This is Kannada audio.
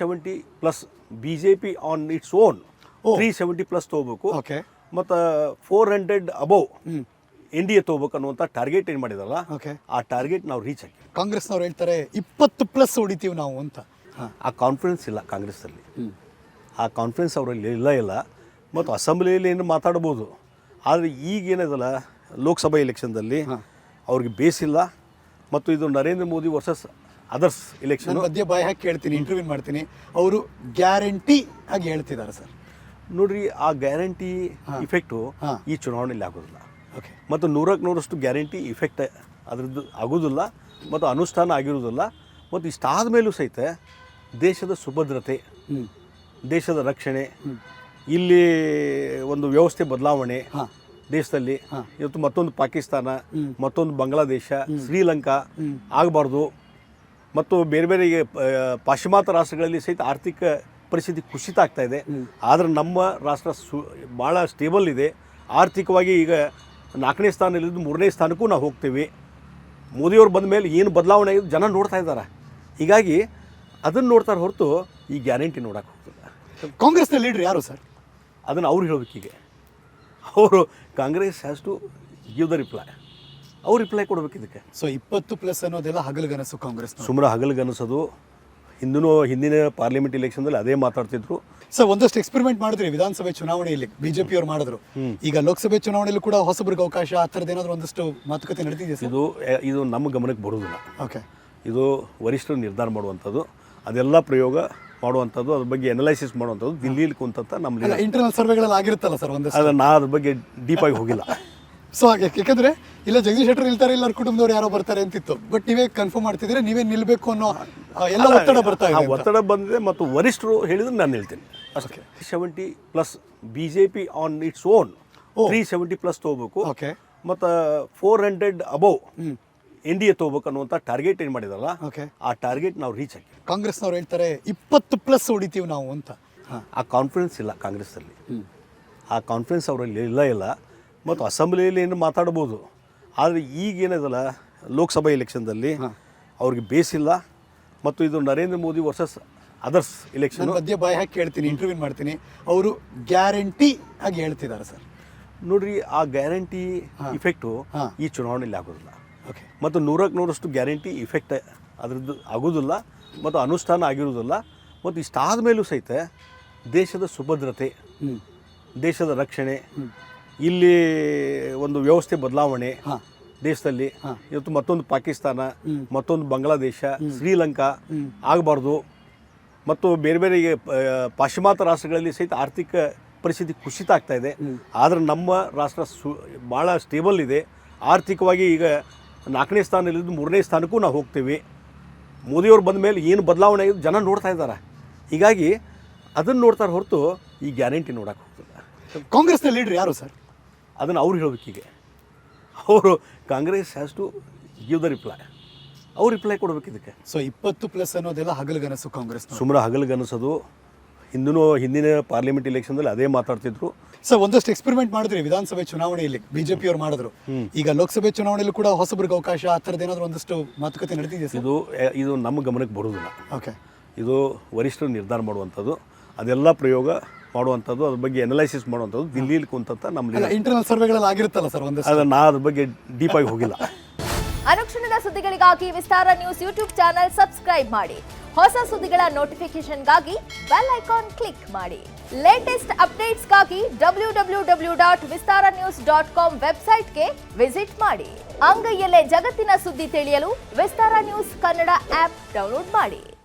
Seventy plus B J P on its own three seventy plus ತೊಗೋಬೇಕು. ಓಕೆ ಮತ್ತು four hundred above N D A ತೊಗೋಬೇಕು ಅನ್ನುವಂಥ ಟಾರ್ಗೆಟ್ ಏನು ಮಾಡಿದಾರಲ್ಲ ಓಕೆ ಆ ಟಾರ್ಗೆಟ್ ನಾವು ರೀಚ್ ಆಗಿ ಕಾಂಗ್ರೆಸ್ನವ್ರು ಹೇಳ್ತಾರೆ ಇಪ್ಪತ್ತು ಪ್ಲಸ್ ಹೊಡಿತೀವಿ ನಾವು ಅಂತ. ಆ ಕಾನ್ಫಿಡೆನ್ಸ್ ಇಲ್ಲ ಕಾಂಗ್ರೆಸ್ಸಲ್ಲಿ. ಆ ಕಾನ್ಫಿಡೆನ್ಸ್ ಅವರಲ್ಲಿ ಇಲ್ಲ ಇಲ್ಲ. ಮತ್ತು ಅಸೆಂಬ್ಲಿಯಲ್ಲಿ ಏನು ಮಾತಾಡ್ಬೋದು. ಆದರೆ ಈಗ ಏನಿದಲ್ಲ ಲೋಕಸಭಾ ಎಲೆಕ್ಷನ್ದಲ್ಲಿ ಅವ್ರಿಗೆ ಬೇಸಿಲ್ಲ ಮತ್ತು ಇದು Narendra Modi versus others election ಮಧ್ಯ ಬಾಯಿ ಹಾಕಿ ಕೇಳ್ತೀನಿ ಇಂಟರ್ವ್ಯೂ ಮಾಡ್ತೀನಿ. ಅವರು ಗ್ಯಾರಂಟಿ ಆಗಿ ಹೇಳ್ತಿದ್ದಾರೆ ಸರ್. ನೋಡ್ರಿ ಆ ಗ್ಯಾರಂಟಿ ಇಫೆಕ್ಟು ಈ ಚುನಾವಣೆಯಲ್ಲಿ ಆಗೋದಿಲ್ಲ. ಓಕೆ ಮತ್ತು ನೂರಕ್ಕೆ ನೂರಷ್ಟು ಗ್ಯಾರಂಟಿ ಇಫೆಕ್ಟ್ ಅದರದ್ದು ಆಗೋದಿಲ್ಲ ಮತ್ತು ಅನುಷ್ಠಾನ ಆಗಿರೋದಿಲ್ಲ ಮತ್ತು ಇಷ್ಟಾದ ಮೇಲೂ ಸಹಿತ ದೇಶದ ಸುಭದ್ರತೆ ದೇಶದ ರಕ್ಷಣೆ ಇಲ್ಲಿ ಒಂದು ವ್ಯವಸ್ಥೆ ಬದಲಾವಣೆ ದೇಶದಲ್ಲಿ ಇವತ್ತು ಮತ್ತೊಂದು ಪಾಕಿಸ್ತಾನ ಮತ್ತೊಂದು ಬಾಂಗ್ಲಾದೇಶ ಶ್ರೀಲಂಕಾ ಆಗಬಾರ್ದು. ಮತ್ತು ಬೇರೆ ಬೇರೆ ಈ, ಆ, ಪಾಶ್ಚಿಮಾತ್ಯ ರಾಷ್ಟ್ರಗಳಲ್ಲಿ ಸಹಿತ ಆರ್ಥಿಕ ಪರಿಸ್ಥಿತಿ ಕುಸಿತ ಆಗ್ತಾ ಇದೆ. ಆದರೆ ನಮ್ಮ ರಾಷ್ಟ್ರ ಸು ಭಾಳ ಸ್ಟೇಬಲ್ ಇದೆ. ಆರ್ಥಿಕವಾಗಿ ಈಗ ನಾಲ್ಕನೇ ಸ್ಥಾನದಲ್ಲಿದ್ದು ಮೂರನೇ ಸ್ಥಾನಕ್ಕೂ ನಾವು ಹೋಗ್ತೀವಿ. ಮೋದಿಯವ್ರು ಬಂದ ಮೇಲೆ ಏನು ಬದಲಾವಣೆ ಆಗಿದೆ ಜನ ನೋಡ್ತಾ ಇದ್ದಾರೆ. ಹೀಗಾಗಿ ಅದನ್ನು ನೋಡ್ತಾರೆ ಹೊರತು ಈ ಗ್ಯಾರಂಟಿ ನೋಡೋಕೆ ಹೋಗ್ತಿಲ್ಲ. ಕಾಂಗ್ರೆಸ್ನ ಲೀಡರ್ ಯಾರು ಸರ್? ಅದನ್ನು ಅವ್ರು ಹೇಳಬೇಕೀಗ ಅವರು Congress has to give the reply ಅವ್ರು ರಿಪ್ಲೈ ಕೊಡ್ಬೇಕು ಇದಕ್ಕೆ. ಸೊ ಇಪ್ಪತ್ತು ಪ್ಲಸ್ ಅನ್ನೋದೆಲ್ಲ ಹಗಲುಗನಸು ಕಾಂಗ್ರೆಸ್ ಸುಮ್ಮನೆ ಹಗಲ್ಗನಿಸೋದು. ಹಿಂದಿನೂ ಹಿಂದಿನ ಪಾರ್ಲಿಮೆಂಟ್ ಇಲೆಕ್ಷನ್ದಲ್ಲಿ ಅದೇ ಮಾತಾಡ್ತಿದ್ರು. ಸರ್ ಒಂದಷ್ಟು ಎಕ್ಸ್ಪೆರಿಮೆಂಟ್ ಮಾಡಿದ್ರಿ ವಿಧಾನಸಭೆ ಚುನಾವಣೆಯಲ್ಲಿ. ಬಿಜೆಪಿ ಅವರು ಮಾಡಿದ್ರು. ಈಗ ಲೋಕಸಭೆ ಚುನಾವಣೆಯಲ್ಲೂ ಕೂಡ ಹೊಸಬ್ರಿಗೆ ಅವಕಾಶ ಆ ಥರದ್ದು ಏನಾದರೂ ಒಂದಷ್ಟು ಮಾತುಕತೆ ನಡೆದಿದೆ ಸರ್? ಇದು ಇದು ನಮ್ಮ ಗಮನಕ್ಕೆ ಬರುವುದಿಲ್ಲ. ಓಕೆ ಇದು ವರಿಷ್ಠರು ನಿರ್ಧಾರ ಮಾಡುವಂಥದ್ದು. ಅದೆಲ್ಲ ಪ್ರಯೋಗ ಮಾಡುವಂಥದ್ದು ಅದ್ರ ಬಗ್ಗೆ ಅನಲೈಸಿಸ್ ಮಾಡುವಂಥದ್ದು ದಿಲ್ಲಿಲಿ ಕುಂತಂತ ನಮ್ಮ ಇಂಟರ್ನಲ್ ಸರ್ವೆಗಳಲ್ಲಿ ಆಗಿರುತ್ತಲ್ಲ ಸರ್ ಒಂದು ಅದು ನಾ ಅದ್ರ ಬಗ್ಗೆ ಡೀಪಾಗಿ ಹೋಗಿಲ್ಲ. ಸೊ ಹಾಗೆ ಯಾಕಂದ್ರೆ ಇಲ್ಲ ಜಗದೀಶ್ ಶೆಟ್ಟರ್ ಇಲ್ತಾರೆ ಇಲ್ಲ ಕುಟುಂಬದವರು ಯಾರೋ ಬರ್ತಾರೆ ಅಂತಿತ್ತು. ಬಟ್ ನೀವೇ ಕನ್ಫರ್ಮ್ ಮಾಡ್ತಿದ್ರೆ ನೀವೇ ನಿಲ್ಬೇಕು ಅನ್ನೋ ಎಲ್ಲ ಒತ್ತಡ ಬರ್ತಾ ಇದೆ ಒತ್ತಡ ಬಂದಿದೆ ಮತ್ತು ವರಿಷ್ಠರು ಹೇಳಿದ್ರೆ ನಾನು ನಿಲ್ತೀನಿ. Seventy plus B J P on its own three seventy plus ತೊಗೋಬೇಕು. ಓಕೆ ಮತ್ತು four hundred above N D A ತೊಗೋಬೇಕು ಅನ್ನುವಂಥ ಟಾರ್ಗೆಟ್ ಏನು ಮಾಡಿದಾರಲ್ಲ ಓಕೆ ಆ ಟಾರ್ಗೆಟ್ ನಾವು ರೀಚ್ ಆಗಿ ಕಾಂಗ್ರೆಸ್ನವ್ರು ಹೇಳ್ತಾರೆ ಇಪ್ಪತ್ತು ಪ್ಲಸ್ ಹೊಡಿತೀವಿ ನಾವು ಅಂತ. ಆ ಕಾನ್ಫಿಡೆನ್ಸ್ ಇಲ್ಲ ಕಾಂಗ್ರೆಸ್ಸಲ್ಲಿ. ಆ ಕಾನ್ಫಿಡೆನ್ಸ್ ಅವರಲ್ಲಿ ಇಲ್ಲ ಇಲ್ಲ. ಮತ್ತು ಅಸೆಂಬ್ಲಿಯಲ್ಲಿ ಏನು ಮಾತಾಡ್ಬೋದು. ಆದರೆ ಈಗ ಏನಿದಲ್ಲ ಲೋಕಸಭಾ ಎಲೆಕ್ಷನ್ದಲ್ಲಿ ಅವ್ರಿಗೆ ಬೇಸಿಲ್ಲ. ಮತ್ತು ಇದು Narendra Modi versus others election. ಮಧ್ಯ ಮಧ್ಯೆ ಬಾಯಿ ಹಾಕಿ ಹೇಳ್ತೀನಿ ಇಂಟರ್ವ್ಯೂ ಮಾಡ್ತೀನಿ. ಅವರು ಗ್ಯಾರಂಟಿ ಆಗಿ ಹೇಳ್ತಿದ್ದಾರೆ ಸರ್. ನೋಡ್ರಿ ಆ ಗ್ಯಾರಂಟಿ ಇಫೆಕ್ಟು ಈ ಚುನಾವಣೆಯಲ್ಲಿ ಆಗೋದಿಲ್ಲ. ಓಕೆ ಮತ್ತು ನೂರಕ್ಕೆ ನೂರಷ್ಟು ಗ್ಯಾರಂಟಿ ಇಫೆಕ್ಟ್ ಅದರದ್ದು ಆಗೋದಿಲ್ಲ. ಮತ್ತು ಅನುಷ್ಠಾನ ಆಗಿರೋದಿಲ್ಲ. ಮತ್ತು ಇಷ್ಟಾದ ಮೇಲೂ ಸಹಿತ ದೇಶದ ಸುಭದ್ರತೆ ದೇಶದ ರಕ್ಷಣೆ ಇಲ್ಲಿ ಒಂದು ವ್ಯವಸ್ಥೆ ಬದಲಾವಣೆ ದೇಶದಲ್ಲಿ. ಇವತ್ತು ಮತ್ತೊಂದು ಪಾಕಿಸ್ತಾನ ಮತ್ತೊಂದು ಬಾಂಗ್ಲಾದೇಶ ಶ್ರೀಲಂಕಾ ಆಗಬಾರ್ದು. ಮತ್ತು ಬೇರೆ ಬೇರೆ ಪಾಶ್ಚಿಮಾತ್ಯ ರಾಷ್ಟ್ರಗಳಲ್ಲಿ ಸಹಿತ ಆರ್ಥಿಕ ಪರಿಸ್ಥಿತಿ ಕುಸಿತ ಆಗ್ತಾ ಇದೆ. ಆದರೆ ನಮ್ಮ ರಾಷ್ಟ್ರ ಸು ಭಾಳ ಸ್ಟೇಬಲ್ ಇದೆ. ಆರ್ಥಿಕವಾಗಿ ಈಗ ನಾಲ್ಕನೇ ಸ್ಥಾನದಲ್ಲಿದ್ದು ಮೂರನೇ ಸ್ಥಾನಕ್ಕೂ ನಾವು ಹೋಗ್ತೀವಿ. ಮೋದಿಯವ್ರು ಬಂದ ಮೇಲೆ ಏನು ಬದಲಾವಣೆ ಆಗಿದೆ ಜನ ನೋಡ್ತಾ ಇದ್ದಾರೆ. ಹೀಗಾಗಿ ಅದನ್ನು ನೋಡ್ತಾರೆ ಹೊರತು ಈ ಗ್ಯಾರಂಟಿ ನೋಡೋಕೆ ಹೋಗ್ತದೆ ಕಾಂಗ್ರೆಸ್ನ ಲೀಡ್ರ್ ಯಾರು ಸರ್? ಅದನ್ನು ಅವ್ರು ಹೇಳ್ಬೇಕೀಗ ಅವರು Congress has to give the reply ಅವ್ರು ರಿಪ್ಲೈ ಕೊಡ್ಬೇಕು ಇದಕ್ಕೆ. ಸೊ ಇಪ್ಪತ್ತು ಪ್ಲಸ್ ಅನ್ನೋದೆಲ್ಲ ಹಗಲುಗನಸು ಕಾಂಗ್ರೆಸ್ ಸುಮ್ಮನೆ ಹಗಲ್ಗನಿಸೋದು ಹಿಂದೂ ಹಿಂದಿನ ಪಾರ್ಲಿಮೆಂಟ್ ಇಲೆಕ್ಷನ್ದಲ್ಲಿ ಅದೇ ಮಾತಾಡ್ತಿದ್ರು. ಸರ್ ಒಂದಷ್ಟು ಎಕ್ಸ್ಪೆರಿಮೆಂಟ್ ಮಾಡಿದ್ರಿ ವಿಧಾನಸಭೆ ಚುನಾವಣೆಯಲ್ಲಿ. ಬಿಜೆಪಿ ಅವರು ಮಾಡಿದ್ರು. ಈಗ ಲೋಕಸಭೆ ಚುನಾವಣೆಯಲ್ಲಿ ಕೂಡ ಹೊಸಬ್ರಿಗೆ ಅವಕಾಶ ಆ ಥರದ್ದು ಏನಾದರೂ ಒಂದಷ್ಟು ಮಾತುಕತೆ ನಡೆದಿದೆ ಸರ್? ಇದು ಇದು ನಮ್ಮ ಗಮನಕ್ಕೆ ಬರುವುದಿಲ್ಲ ಓಕೆ ಇದು ವರಿಷ್ಠರು ನಿರ್ಧಾರ ಮಾಡುವಂಥದ್ದು. ಅದೆಲ್ಲ ಪ್ರಯೋಗ ಮಾಡುವಂಥದ್ದು ಅದ್ರ ಬಗ್ಗೆ ಅನಲೈಸಿಸ್ ಮಾಡುವಂಥದ್ದು ದಿಲ್ಲಿಲಿ ಕುಂತ ನಮ್ಮ ಇಂಟರ್ನಲ್ ಸರ್ವೆಗಳಲ್ಲಿ ಆಗಿರುತ್ತಲ್ಲ ಸರ್ ಒಂದು ಅದನ್ನ ನಾ ಅದ್ರ ಬಗ್ಗೆ ಡೀಪಾಗಿ ಹೋಗಿಲ್ಲ. ಅನುಕ್ಷಣದ ಸುದ್ದಿಗಳಿಗಾಗಿ Vistara news YouTube channel subscribe ಮಾಡಿ. ಹೊಸ ಸುದ್ದಿಗಳ ನೋಟಿಫಿಕೇಶನ್ಗಾಗಿ ಬೆಲ್ ಐಕಾನ್ ಕ್ಲಿಕ್ ಮಾಡಿ. Latest ಅಪ್ಡೇಟ್ಸ್ಗಾಗಿ W W W dot Vistara news dot com ವೆಬ್ಸೈಟ್ಗೆ ವಿಸಿಟ್ ಮಾಡಿ. ಅಂಗೈಯಲ್ಲೇ ಜಗತ್ತಿನ ಸುದ್ದಿ ತಿಳಿಯಲು Vistara news Kannada app download ಮಾಡಿ.